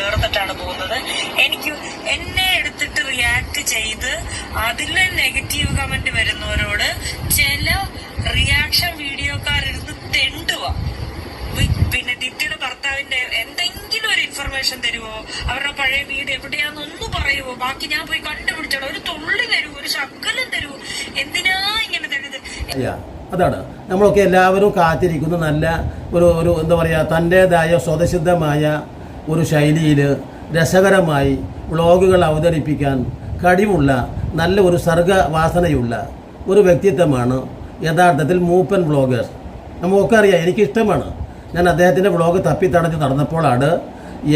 ചേർന്നിട്ടാണ് പോകുന്നത്. എനിക്ക് എന്നെ എടുത്തിട്ട് റിയാക്ട് ചെയ്ത് അതിൽ നെഗറ്റീവ് കമന്റ് വരുന്നവരോട് ചില റിയാക്ഷൻ വീഡിയോക്കാരിരുന്ന് തെണ്ടുക പിന്നെ ദിത്യയുടെ ഭർത്താവിന്റെ എന്തെങ്കിലും ഒരു ഇൻഫർമേഷൻ തരുമോ അവരുടെ പഴയ വീട് എവിടെയാണെന്ന് പറയുമോ ബാക്കി ഞാൻ പോയി കണ്ടുപിടിച്ചോ ഒരു തുള്ളി തരുമോ ഒരു ശക്കലം തരുമോ എന്തിനാ ഇങ്ങനെ തരുന്നത്? അതാണ്. നമ്മളൊക്കെ എല്ലാവരും കാത്തിരിക്കുന്ന നല്ല ഒരു ഒരു എന്താ പറയുക തന്റേതായ സ്വതസിദ്ധമായ ഒരു ശൈലിയിൽ രസകരമായി വ്ളോഗുകൾ അവതരിപ്പിക്കാൻ കഴിവുള്ള നല്ല ഒരു സർഗവാസനയുള്ള ഒരു വ്യക്തിത്വമാണ് യഥാർത്ഥത്തിൽ മൂപ്പൻ വ്ളോഗേഴ്സ് നമുക്കൊക്കെ അറിയാം എനിക്കിഷ്ടമാണ്. ഞാൻ അദ്ദേഹത്തിന്റെ വ്ളോഗ് തപ്പി തടഞ്ഞ് നടന്നപ്പോഴാണ്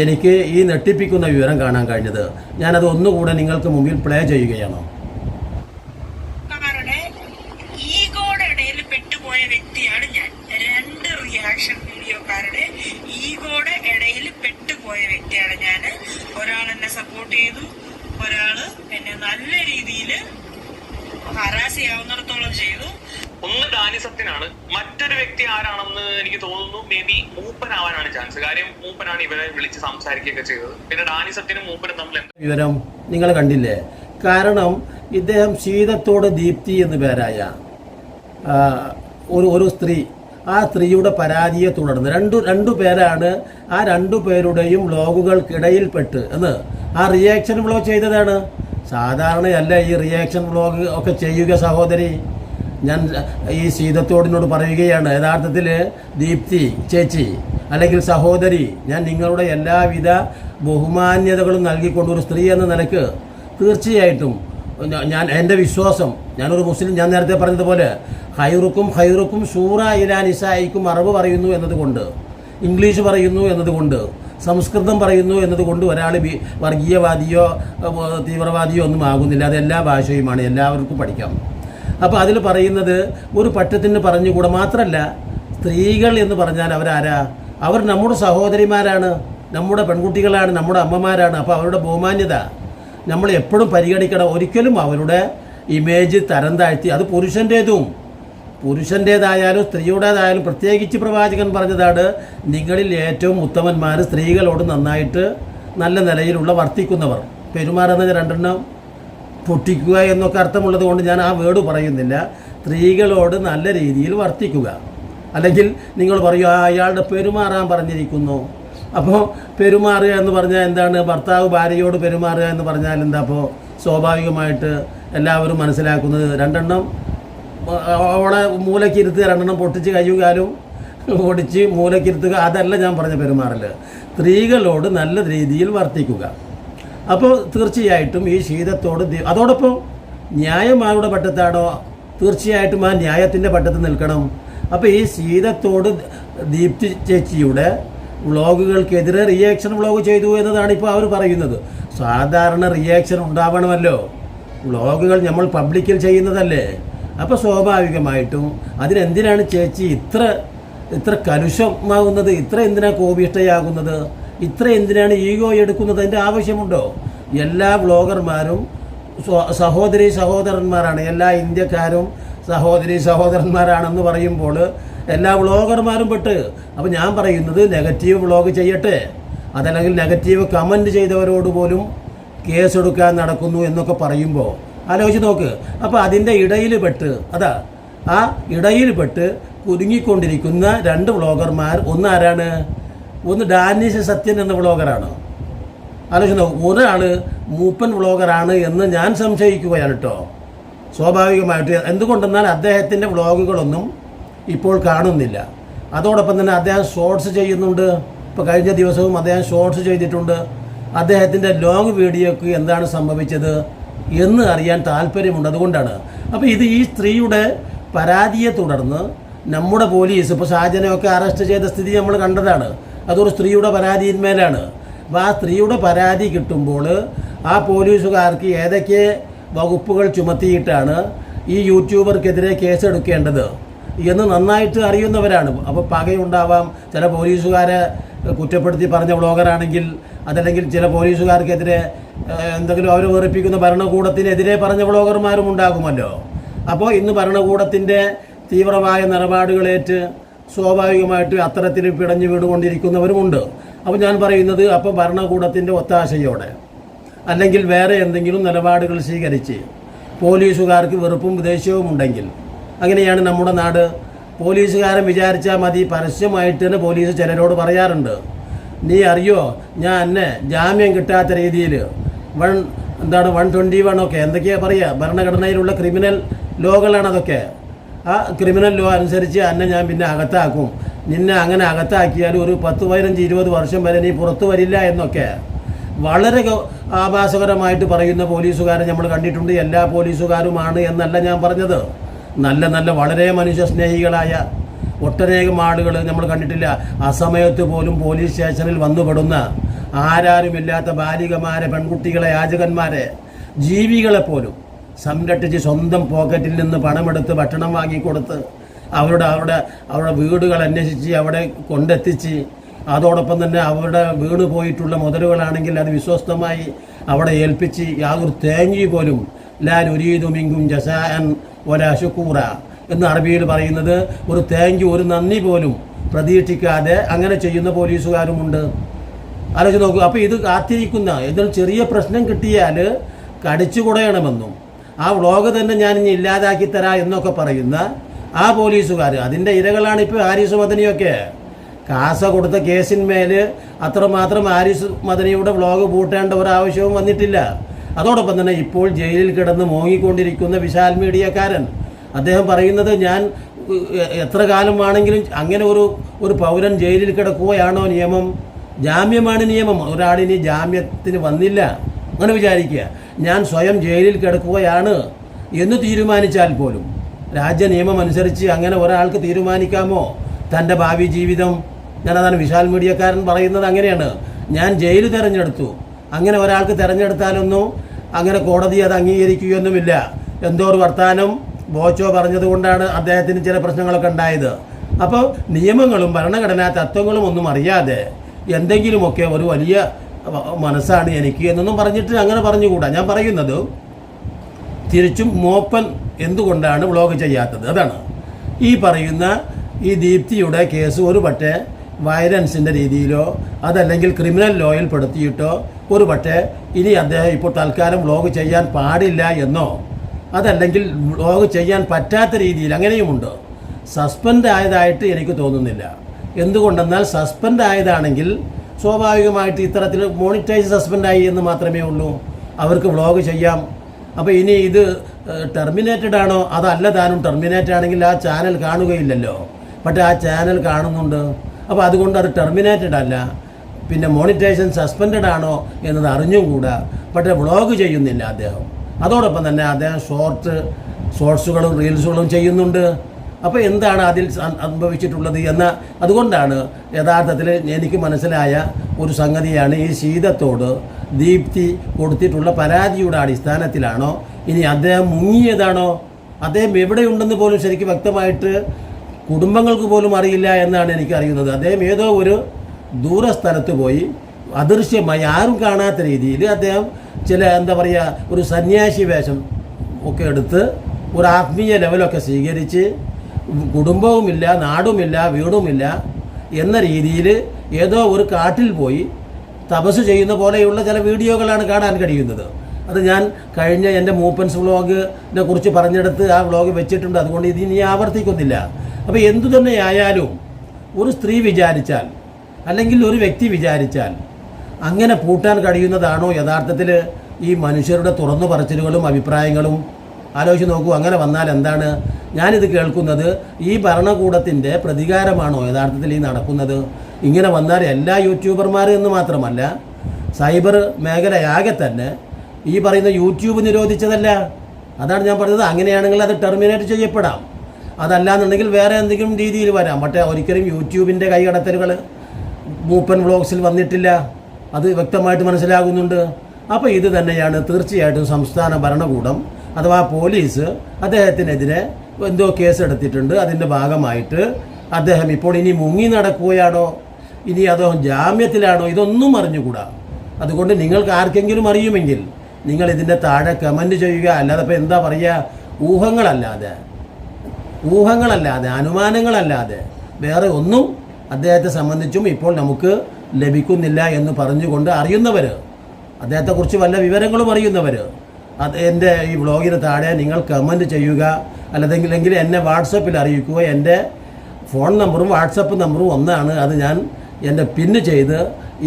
എനിക്ക് ഈ നെട്ടിപ്പിക്കുന്ന വിവരം കാണാൻ കഴിഞ്ഞത്. ഞാനത് ഒന്നുകൂടെ നിങ്ങൾക്ക് മുമ്പിൽ പ്ലേ ചെയ്യുകയാണ്. വ്യക്തിയാണ് ഞാൻ ഒരാൾ എന്നെ സപ്പോർട്ട് ചെയ്തു. ഒരാൾ എന്നെ നല്ല രീതിയിൽ ഹരാസ് ചെയ്യാവുന്നിടത്തോളം ചെയ്തു. ഒന്ന് ഡാനി സത്യനാണ്. മറ്റൊരു വ്യക്തി ആരാണെന്ന് എനിക്ക് തോന്നുന്നു. മേ ബി മൂപ്പനാവാനാണ് ചാൻസ് കാര്യം മൂപ്പനാണ് ഇവരെ വിളിച്ച് സംസാരിക്കുകയൊക്കെ ചെയ്തത്. പിന്നെ ഡാനി സത്യനും മൂപ്പനും തമ്മിൽ എന്താ വിവരം നിങ്ങൾ കണ്ടില്ലേ? കാരണം ഇദ്ദേഹം ശീതത്തോട് ദീപ്തി എന്ന് പേരായ ഒരു ഒരു സ്ത്രീ ആ സ്ത്രീയുടെ പരാതിയെ തുടർന്ന് രണ്ടു രണ്ടു പേരാണ് ആ രണ്ടു പേരുടെയും വ്ലോഗുകൾക്കിടയിൽപ്പെട്ട് എന്ന്. ആ റിയാക്ഷൻ വ്ലോഗ് ചെയ്തതാണ്. സാധാരണയല്ല ഈ റിയാക്ഷൻ വ്ലോഗ് ഒക്കെ ചെയ്യുക സഹോദരി. ഞാൻ ഈ ശീതത്തോടിനോട് പറയുകയാണ് യഥാർത്ഥത്തിൽ ദീപ്തി ചേച്ചി അല്ലെങ്കിൽ സഹോദരി ഞാൻ നിങ്ങളുടെ എല്ലാവിധ ബഹുമാന്യതകളും നൽകിക്കൊണ്ട് ഒരു സ്ത്രീ എന്ന നിലയ്ക്ക് തീർച്ചയായിട്ടും ഞാൻ എന്റെ വിശ്വാസം ഞാനൊരു മുസ്ലിം ഞാൻ നേരത്തെ പറഞ്ഞതുപോലെ ഹൈറുക്കും ഹൈറുക്കും സൂറ ഇരാൻ ഇസായിക്കും അറബ് പറയുന്നു എന്നതുകൊണ്ട് ഇംഗ്ലീഷ് പറയുന്നു എന്നതുകൊണ്ട് സംസ്കൃതം പറയുന്നു എന്നതുകൊണ്ട് ഒരാൾ വർഗീയവാദിയോ തീവ്രവാദിയോ ഒന്നും ആകുന്നില്ല. അത് എല്ലാ ഭാഷയുമാണ് എല്ലാവർക്കും പഠിക്കാം. അപ്പോൾ അതിൽ പറയുന്നത് ഒരു പറ്റത്തിന് പറഞ്ഞുകൂടെ? മാത്രമല്ല സ്ത്രീകൾ എന്ന് പറഞ്ഞാൽ അവരാരാ? അവർ നമ്മുടെ സഹോദരിമാരാണ് നമ്മുടെ പെൺകുട്ടികളാണ് നമ്മുടെ അമ്മമാരാണ്. അപ്പോൾ അവരുടെ ബഹുമാന്യത നമ്മൾ എപ്പോഴും പരിഗണിക്കണം. ഒരിക്കലും അവരുടെ ഇമേജ് തരം താഴ്ത്തി. അത് പുരുഷന്റേതും പുരുഷന്റേതായാലും സ്ത്രീയുടേതായാലും പ്രത്യേകിച്ച് പ്രവാചകൻ പറഞ്ഞതാണ് നിങ്ങളിൽ ഏറ്റവും ഉത്തമന്മാർ സ്ത്രീകളോട് നന്നായിട്ട് നല്ല നിലയിലുള്ള വർത്തിക്കുന്നവർ. പെരുമാറുന്നത് രണ്ടെണ്ണം പൊട്ടിക്കുക എന്നൊക്കെ അർത്ഥമുള്ളത് കൊണ്ട് ഞാൻ ആ വേർഡ് പറയുന്നില്ല. സ്ത്രീകളോട് നല്ല രീതിയിൽ വർത്തിക്കുക. അല്ലെങ്കിൽ നിങ്ങൾ പറയും അയാളുടെ പെരുമാറാൻ പറഞ്ഞിരിക്കുന്നു. അപ്പോൾ പെരുമാറുക എന്ന് പറഞ്ഞാൽ എന്താണ്? ഭർത്താവ് ഭാര്യയോട് പെരുമാറുക എന്ന് പറഞ്ഞാൽ എന്താ അപ്പോൾ സ്വാഭാവികമായിട്ട് എല്ലാവരും മനസ്സിലാക്കുന്നത് രണ്ടെണ്ണം അവളെ മൂലക്കിരുത്തുക രണ്ടെണ്ണം പൊട്ടിച്ച് കയ്യുകാലും ഓടിച്ച് മൂലക്കിരുത്തുക അതല്ല ഞാൻ പറഞ്ഞ പെരുമാറൽ സ്ത്രീകളോട് നല്ല രീതിയിൽ വർത്തിക്കുക. അപ്പോൾ തീർച്ചയായിട്ടും ഈ ശീതത്തോട് അതോടൊപ്പം ന്യായം ആരുടെ തീർച്ചയായിട്ടും ആ ന്യായത്തിന്റെ പട്ടത്ത് നിൽക്കണം. അപ്പോൾ ഈ ശീതത്തോട് ദീപ്തി ചേച്ചിയുടെ വ്ളോഗുകൾക്കെതിരെ റിയാക്ഷൻ വ്ളോഗ് ചെയ്തു എന്നതാണ് ഇപ്പോൾ അവർ പറയുന്നത്. സാധാരണ റിയാക്ഷൻ ഉണ്ടാവണമല്ലോ. വ്ളോഗുകൾ നമ്മൾ പബ്ലിക്കിൽ ചെയ്യുന്നതല്ലേ? അപ്പോൾ സ്വാഭാവികമായിട്ടും അതിനെന്തിനാണ് ചേച്ചി ഇത്ര ഇത്ര കലുഷമാകുന്നത് ഇത്ര എന്തിനാ കോപിഷ്ടയാകുന്നത്? ഇത്ര എന്തിനാണ് ഈഗോ എടുക്കുന്നത്? അതിന്റെ ആവശ്യമുണ്ടോ? എല്ലാ വ്ളോഗർമാരും സഹോദരി സഹോദരന്മാരാണ്. എല്ലാ ഇന്ത്യക്കാരും സഹോദരി സഹോദരന്മാരാണെന്ന് പറയുമ്പോൾ എല്ലാ വ്ളോഗർമാരും പെട്ട്. അപ്പോൾ ഞാൻ പറയുന്നത് നെഗറ്റീവ് വ്ളോഗ് ചെയ്യട്ടെ. അതല്ലെങ്കിൽ നെഗറ്റീവ് കമന്റ് ചെയ്തവരോട് പോലും കേസെടുക്കാൻ നടക്കുന്നു എന്നൊക്കെ പറയുമ്പോൾ ആലോചിച്ച് നോക്ക്. അപ്പോൾ അതിന്റെ ഇടയിൽ പെട്ട് അതാ ആ ഇടയിൽ പെട്ട് കുരുങ്ങിക്കൊണ്ടിരിക്കുന്ന രണ്ട് വ്ളോഗർമാർ ഒന്ന് ആരാണ് ഒന്ന് ഡാനിഷ് സത്യൻ എന്ന വ്ളോഗറാണ്. ആലോചിച്ച് നോക്ക് ഒരാൾ മൂപ്പൻ വ്ളോഗറാണ് എന്ന് ഞാൻ സംശയിക്കുകയാണ് കേട്ടോ. സ്വാഭാവികമായിട്ട് എന്തുകൊണ്ടെന്നാൽ അദ്ദേഹത്തിന്റെ വ്ളോഗുകളൊന്നും ഇപ്പോൾ കാണുന്നില്ല. അതോടൊപ്പം തന്നെ അദ്ദേഹം ഷോർട്സ് ചെയ്യുന്നുണ്ട്. ഇപ്പോൾ കഴിഞ്ഞ ദിവസവും അദ്ദേഹം ഷോർട്സ് ചെയ്തിട്ടുണ്ട്. അദ്ദേഹത്തിന്റെ ലോങ് വീഡിയോക്ക് എന്താണ് സംഭവിച്ചത് എന്ന് അറിയാൻ താല്പര്യമുണ്ട് അതുകൊണ്ടാണ്. അപ്പോൾ ഇത് ഈ സ്ത്രീയുടെ പരാതിയെ തുടർന്ന് നമ്മുടെ പോലീസ് ഇപ്പോൾ ഷാജനെയൊക്കെ അറസ്റ്റ് ചെയ്ത സ്ഥിതി നമ്മൾ കണ്ടതാണ്. അതൊരു സ്ത്രീയുടെ പരാതിയിന്മേലാണ്. അപ്പോൾ ആ സ്ത്രീയുടെ പരാതി കിട്ടുമ്പോൾ ആ പോലീസുകാർക്ക് ഏതൊക്കെ വകുപ്പുകൾ ചുമത്തിയിട്ടാണ് ഈ യൂട്യൂബർക്കെതിരെ കേസെടുക്കേണ്ടത്? എന്ന് നന്നായിട്ട് അറിയുന്നവരാണ്. അപ്പോൾ പകയുണ്ടാവാം. ചില പോലീസുകാരെ കുറ്റപ്പെടുത്തി പറഞ്ഞ വ്ളോഗറാണെങ്കിൽ അതല്ലെങ്കിൽ ചില പോലീസുകാർക്കെതിരെ എന്തെങ്കിലും അവരെ വെറുപ്പിക്കുന്ന ഭരണകൂടത്തിനെതിരെ പറഞ്ഞ വ്ളോഗർമാരും ഉണ്ടാകുമല്ലോ. അപ്പോൾ ഇന്ന് ഭരണകൂടത്തിന്റെ തീവ്രമായ നിലപാടുകളേറ്റ് സ്വാഭാവികമായിട്ട് അത്തരത്തിൽ പിടഞ്ഞു വീടുകൊണ്ടിരിക്കുന്നവരുമുണ്ട് അപ്പോൾ ഞാൻ പറയുന്നത് അപ്പോൾ ഭരണകൂടത്തിന്റെ ഒത്താശയോടെ അല്ലെങ്കിൽ വേറെ എന്തെങ്കിലും നിലപാടുകൾ സ്വീകരിച്ച് പോലീസുകാർക്ക് വെറുപ്പും ദേഷ്യവും ഉണ്ടെങ്കിൽ അങ്ങനെയാണ് നമ്മുടെ നാട്. പോലീസുകാരൻ വിചാരിച്ചാൽ മതി പരസ്യമായിട്ട് തന്നെ പോലീസ് ചിലരോട് പറയാറുണ്ട്. നീ അറിയോ ഞാൻ എന്നെ ജാമ്യം കിട്ടാത്ത രീതിയിൽ വൺ എന്താണ് വൺ ട്വന്റി വൺ ഒക്കെ എന്തൊക്കെയാ പറയുക ഭരണഘടനയിലുള്ള ക്രിമിനൽ ലോകളാണ് അതൊക്കെ. ആ ക്രിമിനൽ ലോ അനുസരിച്ച് എന്നെ ഞാൻ പിന്നെ അകത്താക്കും. നിന്നെ അങ്ങനെ അകത്താക്കിയാൽ ഒരു പത്ത് പതിനഞ്ച് ഇരുപത് വർഷം വരെ നീ പുറത്തു വരില്ല എന്നൊക്കെ. വളരെ ആഭാസകരമായിട്ട് പറയുന്ന പോലീസുകാരെ നമ്മൾ കണ്ടിട്ടുണ്ട്. എല്ലാ പോലീസുകാരുമാണ് എന്നല്ല ഞാൻ പറഞ്ഞത്. നല്ല നല്ല വളരെ മനുഷ്യസ്നേഹികളായ ഒട്ടനേകം ആളുകൾ നമ്മൾ കണ്ടിട്ടില്ല. ആ സമയത്ത് പോലും പോലീസ് സ്റ്റേഷനിൽ വന്നുപെടുന്ന ആരാരുമില്ലാത്ത ബാലികമാരെ പെൺകുട്ടികളെ യാചകന്മാരെ ജീവികളെ പോലും സംരക്ഷിച്ച് സ്വന്തം പോക്കറ്റിൽ നിന്ന് പണമെടുത്ത് ഭക്ഷണം വാങ്ങിക്കൊടുത്ത് അവരുടെ അവരുടെ അവരുടെ വീടുകൾ അന്വേഷിച്ച് അവിടെ കൊണ്ടെത്തിച്ച് അതോടൊപ്പം തന്നെ അവരുടെ വീട് പോയിട്ടുള്ള മുതലുകളാണെങ്കിൽ അത് വിശ്വസ്തമായി അവിടെ ഏൽപ്പിച്ച് യാതൊരു തേങ്ങി പോലും ലാൽ ഉരീതുമിങ്കും ജസാൻ ഒല ശുക്കൂറ എന്ന് അറബിയിൽ പറയുന്നത് ഒരു താങ്ക് ഒരു നന്ദി പോലും പ്രതീക്ഷിക്കാതെ അങ്ങനെ ചെയ്യുന്ന പോലീസുകാരുമുണ്ട്. ആലോചിച്ച് നോക്കൂ അപ്പോൾ ഇത് കാത്തിരിക്കുന്ന എന്തൊരു ചെറിയ പ്രശ്നം കിട്ടിയാൽ കടിച്ചു കുടയണമെന്നും ആ വ്ളോഗ് തന്നെ ഞാൻ ഇനി ഇല്ലാതാക്കി തരാ എന്നൊക്കെ പറയുന്ന ആ പോലീസുകാർ അതിന്റെ ഇരകളാണ് ഇപ്പോൾ ഹാരിസ് മദനിയൊക്കെ. കാസ കൊടുത്ത കേസിന്മേൽ അത്രമാത്രം ഹാരിസ് മദനിയുടെ വ്ളോഗ് പൂട്ടേണ്ട ഒരാവശ്യവും വന്നിട്ടില്ല. അതോടൊപ്പം തന്നെ ഇപ്പോൾ ജയിലിൽ കിടന്ന് മോങ്ങിക്കൊണ്ടിരിക്കുന്ന വിശാൽ മീഡിയക്കാരൻ. അദ്ദേഹം പറയുന്നത് ഞാൻ എത്ര കാലം ആണെങ്കിലും അങ്ങനെ ഒരു ഒരു പൗരൻ ജയിലിൽ കിടക്കുകയാണോ നിയമം? ജാമ്യമാണ് നിയമം. ഒരാളിനി ജാമ്യത്തിന് വന്നില്ല. അങ്ങനെ വിചാരിക്കുക. ഞാൻ സ്വയം ജയിലിൽ കിടക്കുകയാണ് എന്ന് തീരുമാനിച്ചാൽ പോലും. രാജ്യ നിയമം അനുസരിച്ച് അങ്ങനെ ഒരാൾക്ക് തീരുമാനിക്കാമോ? തന്റെ ഭാവി ജീവിതം? ഞാനതാണ് വിശാൽ മീഡിയക്കാരൻ പറയുന്നത് അങ്ങനെയാണ്. ഞാൻ ജയിൽ തിരഞ്ഞെടുത്തു. അങ്ങനെ ഒരാൾക്ക് തിരഞ്ഞെടുത്താലൊന്നും അങ്ങനെ കോടതി അത് അംഗീകരിക്കുകയൊന്നുമില്ല. എന്തോ ഒരു വർത്താനം ബോച്ചോ പറഞ്ഞതുകൊണ്ടാണ് അദ്ദേഹത്തിന് ചില പ്രശ്നങ്ങളൊക്കെ ഉണ്ടായത്. അപ്പോൾ നിയമങ്ങളും ഭരണഘടനാ തത്വങ്ങളും ഒന്നും അറിയാതെ എന്തെങ്കിലുമൊക്കെ ഒരു വലിയ മനസ്സാണ് എനിക്ക് എന്നൊന്നും പറഞ്ഞിട്ട് അങ്ങനെ പറഞ്ഞുകൂടാ. ഞാൻ പറയുന്നത് തിരിച്ചും മോപ്പൻ എന്തുകൊണ്ടാണ് വ്ളോഗ് ചെയ്യാത്തത്? അതാണ്. ഈ പറയുന്ന ഈ ദീപ്തിയുടെ കേസ് ഒരു പക്ഷേ വയലൻസിന്റെ രീതിയിലോ അതല്ലെങ്കിൽ ക്രിമിനൽ ലോയിൽ പെടുത്തിയിട്ടോ ഒരു പക്ഷേ ഇനി അദ്ദേഹം ഇപ്പോൾ തൽക്കാലം വ്ളോഗ് ചെയ്യാൻ പാടില്ല എന്നോ അതല്ലെങ്കിൽ വ്ളോഗ് ചെയ്യാൻ പറ്റാത്ത രീതിയിൽ അങ്ങനെയുമുണ്ട്? സസ്പെൻഡ് ആയതായിട്ട് എനിക്ക് തോന്നുന്നില്ല. എന്തുകൊണ്ടെന്നാൽ സസ്പെൻഡ് ആയതാണെങ്കിൽ സ്വാഭാവികമായിട്ട് ഇത്തരത്തിൽ മോണിറ്റൈസ് സസ്പെൻഡ് ആയി എന്ന് മാത്രമേ ഉള്ളൂ. അവർക്ക് വ്ളോഗ് ചെയ്യാം. അപ്പോൾ ഇനി ഇത് ടെർമിനേറ്റഡ് ആണോ? അതല്ല താനും ടെർമിനേറ്റ് ആണെങ്കിൽ ആ ചാനൽ കാണുകയില്ലല്ലോ. പക്ഷേ ആ ചാനൽ കാണുന്നുണ്ട്. അപ്പോൾ അതുകൊണ്ട് അത് ടെർമിനേറ്റഡ് അല്ല. പിന്നെ മോണിറ്റൈസേഷൻ സസ്പെൻഡഡ് ആണോ എന്നത് അറിഞ്ഞും കൂടാ. പക്ഷേ വ്ളോഗ് ചെയ്യുന്നില്ല അദ്ദേഹം. അതോടൊപ്പം തന്നെ അദ്ദേഹം ഷോർട്ട് ഷോർട്സുകളും റീൽസുകളും ചെയ്യുന്നുണ്ട്. അപ്പോൾ എന്താണ് അതിൽ അനുഭവിച്ചിട്ടുള്ളത് എന്ന അതുകൊണ്ടാണ് യഥാർത്ഥത്തിൽ എനിക്ക് മനസ്സിലായ ഒരു സംഗതിയാണ് ഈ ശീതത്തോട് ദീപ്തി കൊടുത്തിട്ടുള്ള പരാതിയുടെ അടിസ്ഥാനത്തിലാണോ ഇനി അദ്ദേഹം മുങ്ങിയതാണോ? അദ്ദേഹം എവിടെയുണ്ടെന്ന് പോലും ശരിക്കും വ്യക്തമായിട്ട് കുടുംബങ്ങൾക്ക് പോലും അറിയില്ല എന്നാണ് എനിക്ക് അറിയുന്നത് അദ്ദേഹം ഏതോ ഒരു ദൂരസ്ഥലത്ത് പോയി അദൃശ്യമായി ആരും കാണാത്ത രീതിയിൽ അദ്ദേഹം ചില എന്താ പറയുക ഒരു സന്യാസി വേഷം ഒക്കെ എടുത്ത് ഒരു ആത്മീയ ലെവലൊക്കെ സ്വീകരിച്ച് കുടുംബവുമില്ല നാടുമില്ല വീടുമില്ല എന്ന രീതിയിൽ ഏതോ ഒരു കാട്ടിൽ പോയി തപസ് ചെയ്യുന്ന പോലെയുള്ള ചില വീഡിയോകളാണ് കാണാൻ കഴിയുന്നത്. അത് ഞാൻ കഴിഞ്ഞ എന്റെ മൂപ്പൻസ് വ്ളോഗിനെ കുറിച്ച് പറഞ്ഞെടുത്ത് ആ വ്ളോഗ് വെച്ചിട്ടുണ്ട്. അതുകൊണ്ട് ഇത് ഇനി ആവർത്തിക്കുന്നില്ല. അപ്പോൾ എന്തു തന്നെ ആയാലും ഒരു സ്ത്രീ വിചാരിച്ചാൽ അല്ലെങ്കിൽ ഒരു വ്യക്തി വിചാരിച്ചാൽ അങ്ങനെ പൂട്ടാൻ കഴിയുന്നതാണോ യഥാർത്ഥത്തിൽ ഈ മനുഷ്യരുടെ തുറന്നു പറച്ചിലുകളും അഭിപ്രായങ്ങളും? ആലോചിച്ച് നോക്കൂ അങ്ങനെ വന്നാൽ എന്താണ്? ഞാനിത് കേൾക്കുന്നത് ഈ ഭരണകൂടത്തിന്റെ പ്രതികാരമാണോ യഥാർത്ഥത്തിൽ ഈ നടക്കുന്നത്? ഇങ്ങനെ വന്നാൽ എല്ലാ യൂട്യൂബർമാരും എന്ന് മാത്രമല്ല സൈബർ മേഖലയാകെ തന്നെ ഈ പറയുന്ന യൂട്യൂബ് നിരോധിച്ചതല്ല. അതാണ് ഞാൻ പറഞ്ഞത്. അങ്ങനെയാണെങ്കിൽ അത് ടെർമിനേറ്റ് ചെയ്യപ്പെടാം. അതല്ലാന്നുണ്ടെങ്കിൽ വേറെ എന്തെങ്കിലും രീതിയിൽ വരാം. പക്ഷേ ഒരിക്കലും യൂട്യൂബിന്റെ കൈകടത്തലുകൾ മൂപ്പൻ വ്ളോഗ്സിൽ വന്നിട്ടില്ല. അത് വ്യക്തമായിട്ട് മനസ്സിലാകുന്നുണ്ട്. അപ്പോൾ ഇത് തന്നെയാണ് തീർച്ചയായിട്ടും സംസ്ഥാന ഭരണകൂടം അഥവാ പോലീസ് അദ്ദേഹത്തിനെതിരെ എന്തോ കേസ് എടുത്തിട്ടുണ്ട് അതിന്റെ ഭാഗമായിട്ട് അദ്ദേഹം ഇപ്പോൾ ഇനി മുങ്ങി നടക്കുകയാണോ? ഇനി അദ്ദേഹം ജാമ്യത്തിലാണോ? ഇതൊന്നും അറിഞ്ഞുകൂടാ. അതുകൊണ്ട് നിങ്ങൾക്ക് ആർക്കെങ്കിലും അറിയുമെങ്കിൽ നിങ്ങൾ ഇതിന്റെ താഴെ കമന്റ് ചെയ്യുക. അല്ലാതെ ഇപ്പോൾ എന്താ പറയുക? ഊഹങ്ങളല്ലാതെ. ഊഹങ്ങളല്ലാതെ അനുമാനങ്ങളല്ലാതെ. വേറെ ഒന്നും അദ്ദേഹത്തെ സംബന്ധിച്ചും ഇപ്പോൾ നമുക്ക് ലഭിക്കുന്നില്ല എന്ന് പറഞ്ഞുകൊണ്ട് അറിയുന്നവർ അദ്ദേഹത്തെക്കുറിച്ച് വല്ല വിവരങ്ങളും അറിയുന്നവർ അത് എന്റെ ഈ വ്ളോഗിന് താഴെ നിങ്ങൾ കമന്റ് ചെയ്യുക അല്ലെങ്കിൽ എന്നെ വാട്സപ്പിൽ അറിയിക്കുക. എന്റെ ഫോൺ നമ്പറും വാട്സപ്പ് നമ്പറും ഒന്നാണ്. അത് ഞാൻ എന്റെ പിന്ന് ചെയ്ത്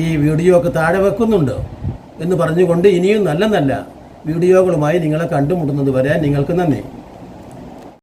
ഈ വീഡിയോ ഒക്കെ താഴെ വെക്കുന്നുണ്ട് എന്ന് പറഞ്ഞുകൊണ്ട് ഇനിയും നല്ല നല്ല വീഡിയോകളുമായി നിങ്ങളെ കണ്ടുമുട്ടുന്നത് വരെ നിങ്ങൾക്ക് നന്ദി.